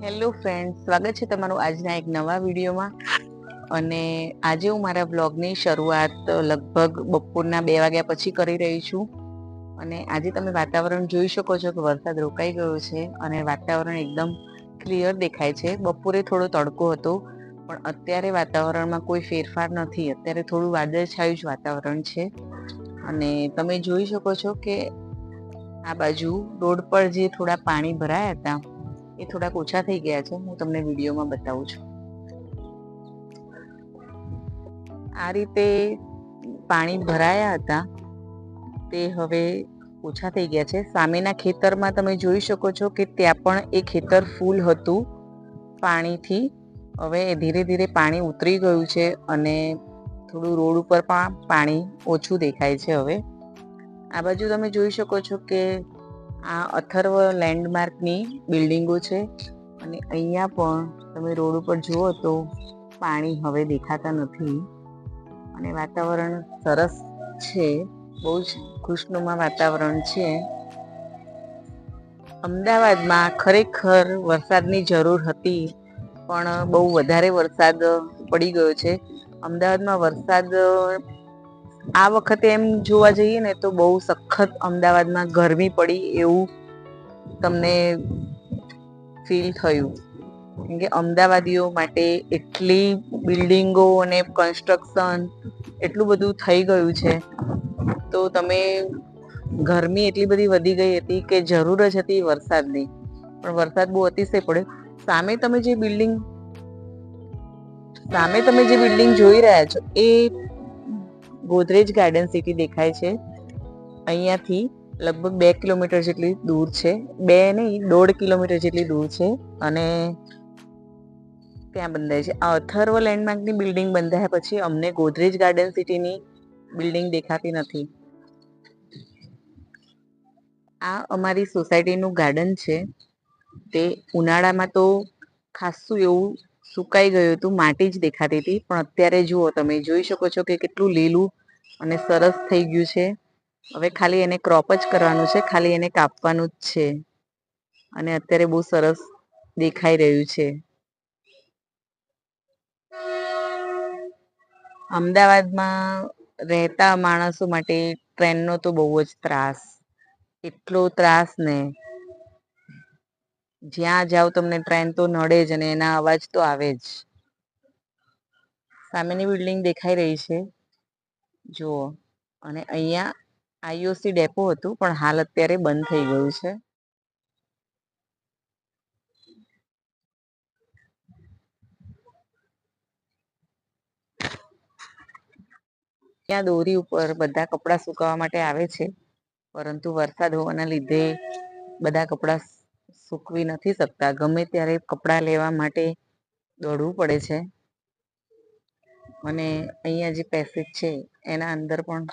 Hello friend સ્વાગત છે તમારું આજના એક નવા વિડીયોમાં. અને આજે હું મારા બ્લોગની શરૂઆત લગભગ બપોરના બે વાગ્યા પછી કરી રહી છું. અને આજે તમે વાતાવરણ જોઈ શકો છો કે વરસાદ રોકાઈ ગયો છે અને વાતાવરણ એકદમ ક્લિયર દેખાય છે. બપોરે થોડો તડકો હતો, પણ અત્યારે વાતાવરણમાં કોઈ ફેરફાર નથી. અત્યારે થોડું વાદળછાયું જ વાતાવરણ છે. અને તમે જોઈ શકો છો કે આ બાજુ રોડ પર જે થોડા પાણી ભરાયા હતા એ થોડાક ઓછા થઈ ગયા છે. હું તમને વિડીયોમાં બતાવું છું. આ રીતે પાણી ભરાયા હતા. તે હવે ઓછા થઈ ગયા છે. સામેના ખેતરમાં તમે જોઈ શકો છો કે ત્યાં પણ એ ખેતર ફૂલ હતું. પાણીથી હવે ધીરે ધીરે પાણી ઉતરી ગયું છે અને થોડું રોડ ઉપર પણ પાણી ઓછું દેખાય છે હવે. આ બાજુ તમે જોઈ શકો છો કે આ અથર્વ લેન્ડમાર્કની બિલ્ડિંગો છે અને અહીંયા પણ તમે રોડ ઉપર જુઓ તો પાણી હવે દેખાતા નથી અને વાતાવરણ સરસ છે, બહુ જ ખુશનુમા વાતાવરણ છે. અમદાવાદમાં ખરેખર વરસાદની જરૂર હતી, પણ બહુ વધારે વરસાદ પડી ગયો છે. અમદાવાદમાં વરસાદ આ વખતે એમ જોવા જઈએ ને તો બહુ સખત અમદાવાદમાં ગરમી પડી એવું તમને ફીલ થયું. કેમ કે અમદાવાદીઓ માટે એટલી બિલ્ડિંગો અને કન્સ્ટ્રક્શન એટલું બધું થઈ ગયું છે. તો તમે ગરમી એટલી બધી વધી ગઈ હતી કે જરૂર જ હતી વરસાદની. પણ વરસાદ બહુ અતિશય પડ્યો. સામે તમે જે બિલ્ડિંગ સામે તમે જે બિલ્ડિંગ જોઈ રહ્યા છો એ ગોદરેજ ગાર્ડન સિટી દેખાય છે. અહીંયાથી લગભગ બે કિલોમીટર જેટલી દૂર છે. બે નહીં, દોઢ કિલોમીટર જેટલી દૂર છે અને ત્યાં બંધાય છે. આ અથર્વ લેન્ડમાર્કની બિલ્ડિંગ બંધાયા પછી અમને ગોદરેજ ગાર્ડન સિટીની બિલ્ડિંગ દેખાતી નથી. આ અમારી સોસાયટીનું ગાર્ડન છે. તે ઉનાળામાં તો ખાસું એવું સુકાઈ ગયું હતું, માટી જ દેખાતી હતી. પણ અત્યારે જુઓ, તમે જોઈ શકો છો કે કેટલું લીલું અને સરસ થઈ ગયું છે. હવે ખાલી એને ક્રોપ જ કરવાનું છે, ખાલી એને કાપવાનું જ છે. અને અત્યારે બહુ સરસ દેખાઈ રહ્યું છે. અમદાવાદમાં રહેતા માણસો માટે ટ્રેનનો તો બહુ જ ત્રાસ. એટલો ત્રાસ ને. જ્યાં જાઓ તમને ટ્રેન તો નડે જ અને એના અવાજ તો આવે જ. સામેની બિલ્ડિંગ દેખાઈ રહી છે. જુઓ. અને અહીંયા આઈઓસી ડેપો હતું, પણ હાલ અત્યારે બંધ થઈ ગયું છે. ત્યાં દોરી ઉપર બધા કપડાં સુકાવા માટે આવે છે. પરંતુ વરસાદ હોવાના લીધે બધા કપડાં સૂકવી નથી શકતા. ગમે ત્યારે કપડાં લેવા માટે દોડવું પડે છે. અને અહીંયા જે પેસેજ છે, એના અંદર પણ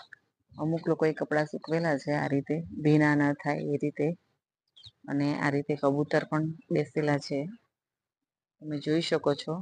અમુક લોકોએ કપડાં સૂકવેલા છે. આ રીતે ભીના ના થાય એ રીતે. અને આ રીતે કબૂતર પણ બેસેલા છે. તમે જોઈ શકો છો.